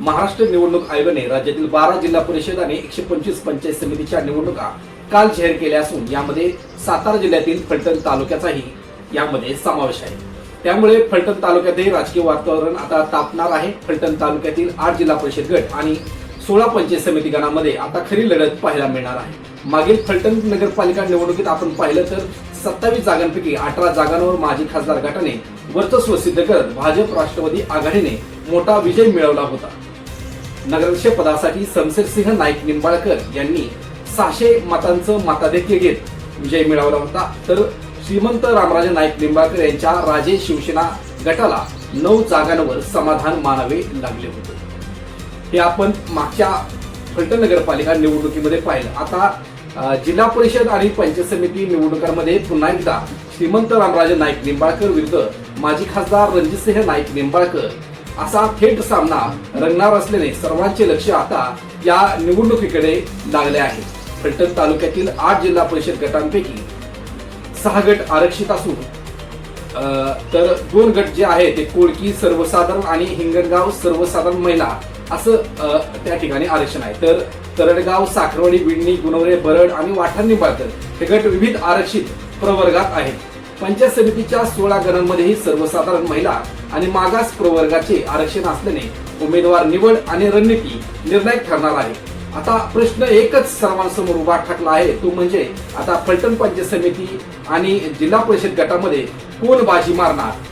महाराष्ट्र निवडणूक आयोगाने राज्यातील बारा जिल्हा परिषद आणि एकशे पंचवीस पंचायत समितीच्या निवडणुका काल जाहीर केल्या असून यामध्ये सातारा जिल्ह्यातील फलटण तालुक्याचाही यामध्ये समावेश आहे. त्यामुळे फलटण तालुक्यातही राजकीय वातावरण आता तापणार आहे. फलटण तालुक्यातील आठ जिल्हा परिषद गट आणि सोळा पंचायत समिती गणामध्ये आता खरी लढत पाहायला मिळणार आहे. मागील फलटण नगरपालिका निवडणुकीत आपण पाहिलं तर सत्तावीस जागांपैकी अठरा जागांवर माजी खासदार गटाने वर्चस्व सिद्ध करत भाजप राष्ट्रवादी आघाडीने मोठा विजय मिळवला होता. नगराध्यक्ष पदासाठी समशेरसिंह नाईक निंबाळकर यांनी सहाशे मतांचं मताधिक्य घेत विजय मिळवला होता. तर श्रीमंत रामराजे नाईक निंबाळकर यांच्या राजे शिवसेना गटाला नऊ जागांवर समाधान मानावे लागले होते. हे आपण मागच्या फलटण नगरपालिका निवडणुकीमध्ये पाहिलं. आता जिल्हा परिषद आणि पंचायत समिती निवडणुकांमध्ये पुन्हा एकदा श्रीमंत रामराजे नाईक निंबाळकर विरुद्ध माजी खासदार रणजितसिंह नाईक निंबाळकर असा थेट सामना रंगणार असल्याने सर्वांचे लक्ष आता या निवडणुकीकडे लागले आहे. फलटण तालुक्यातील आठ जिल्हा परिषद गटांपैकी सहा गट आरक्षित असून तर दोन गट जे आहे ते कोळकी सर्वसाधारण आणि हिंगणगाव सर्वसाधारण महिला असं त्या ठिकाणी आरक्षण आहे. तर तरडगाव साखरवाडी विडणी गुणवरे बरड आणि वाठार निंबाळकर हे गट विविध आरक्षित प्रवर्गात आहेत. पंचायत समितीच्या सोळा गणांमध्येही सर्वसाधारण महिला आणि मागास प्रवर्गाचे आरक्षण असल्याने उमेदवार निवड आणि रणनीती निर्णायक ठरणार आहे. आता प्रश्न एकच सर्वांसमोर उभा ठाकला आहे तो म्हणजे आता फलटण पंचायत समिती आणि जिल्हा परिषद गटामध्ये कोण बाजी मारणार?